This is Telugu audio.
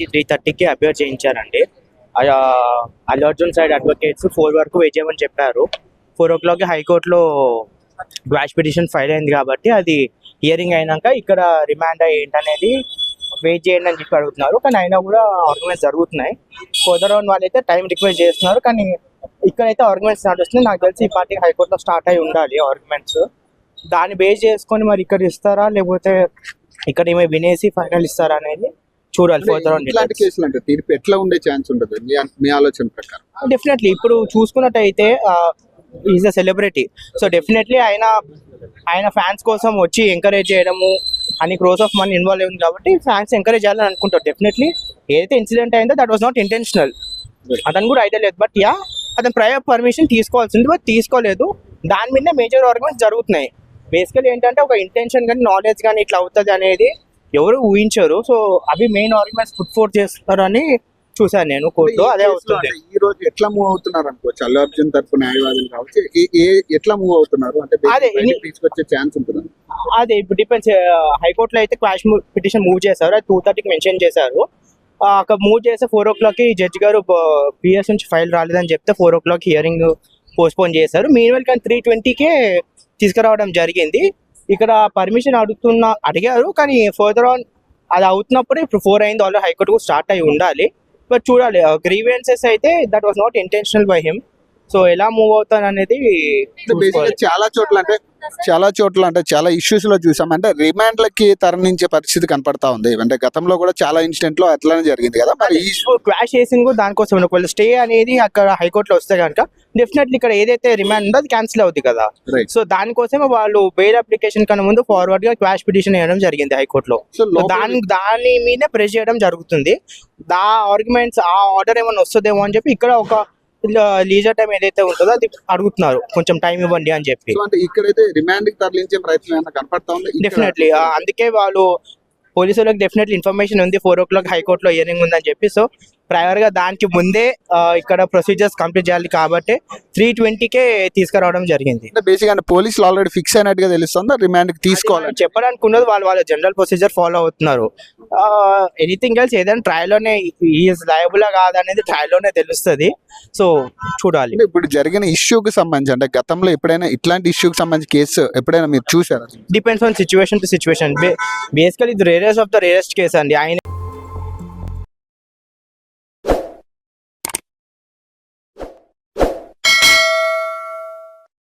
కి త్రీ థర్టీకి appear చేయించారండి. Allu Arjun side advocates four వరకు వెయిట్ చేయమని చెప్పారు. ఫోర్ ఓ క్లాక్కి హైకోర్టులో డ్వాష్ పిటిషన్ ఫైల్ అయింది కాబట్టి అది హియరింగ్ అయినాక ఇక్కడ రిమాండ్ ఏంటనేది వెయిట్ చేయండి అని చెప్పి అడుగుతున్నారు. కానీ అయినా కూడా ఆర్గ్యుమెంట్స్ జరుగుతున్నాయి. ఫర్దర్ ఆన్ అయితే టైం రిక్వెస్ట్ చేస్తున్నారు. కానీ ఇక్కడైతే ఆర్గ్యుమెంట్స్ నడుస్తున్నాయి నాకు తెలిసి ఈ పార్టీ హైకోర్టులో స్టార్ట్ అయి ఉండాలి ఆర్గ్యుమెంట్స్ దాన్ని బేస్ చేసుకొని మరి ఇక్కడ ఇస్తారా? లేకపోతే ఇక్కడ ఏమో వినేసి ఫైనల్ ఇస్తారా అనేది చూడాలి ఫర్దర్ ఆన్ ఇట్లాంటి కేసులు అంటే తీర్పు ఎట్లా ఉండే ఛాన్స్ ఉంటుంది? మీ మీ ఆలోచన ప్రకారం. డెఫినెట్లీ ఇప్పుడు చూసుకున్నట్టయితే is a celebrity so definitely ఆయన ఆయన ఫ్యాన్స్ కోసం వచ్చి ఎంకరేజ్ చేయడము అని క్రోస్ ఆఫ్ మనీ ఇన్వాల్వ్ అయింది కాబట్టి ఫ్యాన్స్ ఎంకరేజ్ చేయాలని అనుకుంటారు. డెఫినెట్లీ ఏదైతే ఇన్సిడెంట్ అయిందో దట్ వాస్ నాట్ ఇంటెన్షనల్ అతను కూడా ఐడియా లేదు. బట్ యా అతను ప్రయర్ పర్మిషన్ తీసుకోవాల్సింది బట్ తీసుకోలేదు. దాని మీద మేజర్ ఆర్గ్యుమెంట్స్ జరుగుతున్నాయి. బేసికలీ ఏంటంటే ఒక ఇంటెన్షన్ కానీ నాలెడ్జ్ కానీ ఇట్లా అవుతుంది అనేది ఎవరు ఊహించరు. సో అవి మెయిన్ ఆర్గ్యుమెంట్స్ పుట్ ఫోర్త్ చేస్తారు అని చూసాను నేను కోర్టులో. అదే అవుతుంది. ఈ రోజు ఎట్లా మూవ్ అవుతున్నారు అనుకోవచ్చు అల్లు అర్జున్ తరపు న్యాయవాదులు కావచ్చు ఏ- ఎట్లా మూవ్ అవుతున్నారు? అంటే తీసుకొచ్చే ఛాన్స్ ఉంటుంది? అదే ఇప్పుడు డిపెండ్స్ హైకోర్టులో అయితే క్వాష్ పిటిషన్ మూవ్ చేశారు. అది టూ థర్టీకి మెన్షన్ చేశారు. అక్కడ మూవ్ చేస్తే ఫోర్ ఓ క్లాక్కి జడ్జి గారు పిఎస్ నుంచి ఫైల్ రాలేదని చెప్తే four o'clock hearing postpone చేశారు. మీన్ కానీ త్రీ ట్వంటీకే తీసుకురావడం జరిగింది. ఇక్కడ పర్మిషన్ అడుగుతున్న అడిగారు. కానీ ఫర్దర్ ఆన్ అది అవుతున్నప్పుడే ఇప్పుడు ఫోర్ అయింది. ఆల్రెడీ హైకోర్టు స్టార్ట్ అయి ఉండాలి. బట్ చూడాలి. గ్రీవెన్సెస్ అయితే that was not intentional by him so ఎలా మూవ్ అవుతాను అనేది చాలా చోట్ల అంటే చాలా చోట్ల అంటే చాలా ఇష్యూస్లో చూసాం. అంటే రిమాండ్లకి తరలించే పరిస్థితి కనపడతా ఉంది. అంటే గతంలో కూడా చాలా ఇన్సిడెంట్లో అట్లానే జరిగింది కదా. మరి ఈ క్వాష్ చేసింది కూడా దానికోసం ఒకవేళ స్టే అనేది అక్కడ హైకోర్టులో వస్తే కనుక డెఫినెట్లీ ఇక్కడ ఏదైతే రిమాండ్ ఉందో అది క్యాన్సిల్ అవుతుంది కదా. సో దానికోసం వాళ్ళు బెయిల్ అప్లికేషన్ కన్నా ముందు ఫార్వర్డ్గా క్వాష్ పిటిషన్ వేయడం జరిగింది హైకోర్టులో. దాని దాని మీదే ప్రెస్ చేయడం జరుగుతుంది. దా ఆర్గ్యుమెంట్స్ ఆ ఆర్డర్ ఏమైనా వస్తుందేమో అని చెప్పి ఇక్కడ ఒక లీజర్ టైం ఏదైతే ఉంటుందో అది అడుగుతున్నారు. కొంచెం టైం ఇవ్వండి అని చెప్పి. ఇక్కడైతే రిమాండ్ తరలించే ప్రయత్నం కనపడతా ఉంది? డెఫినెట్లీ అందుకే వాళ్ళు పోలీసులకు డెఫినెట్లీ ఇన్ఫర్మేషన్ ఉంది. ఫోర్ ఓ క్లాక్ హైకోర్టులో హియరింగ్ ఉందని చెప్పి. సో ప్రయర్గా దానికి ముందే ఇక్కడ ప్రొసీజర్స్ కంప్లీట్ చేయాలి కాబట్టి త్రీ ట్వంటీకే తీసుకురావడం జరిగింది బేసిక్ అంటే పోలీసులు ఆల్రెడీ ఫిక్స్ అయినట్టుగా తెలుస్తుందా రిమాండ్ తీసుకోవాలని చెప్పడానికి ఉన్నది వాళ్ళు వాళ్ళ జనరల్ ప్రొసీజర్ ఫాలో అవుతున్నారు ఎనీథింగ్ ఎల్స్ ఏదైనా ట్రయల్లోనే ఈజ్ లయబుల్ కాదనేది ట్రయల్లోనే తెలుస్తుంది సో చూడాలి ఇప్పుడు జరిగిన ఇష్యూకి సంబంధించి అంటే గతంలో ఎప్పుడైనా ఇట్లాంటి ఇష్యూకి సంబంధించి కేసు ఎప్పుడైనా మీరు చూసారా depends on situation to situation basically ఇది rarest of the rarest case అండి ఆయన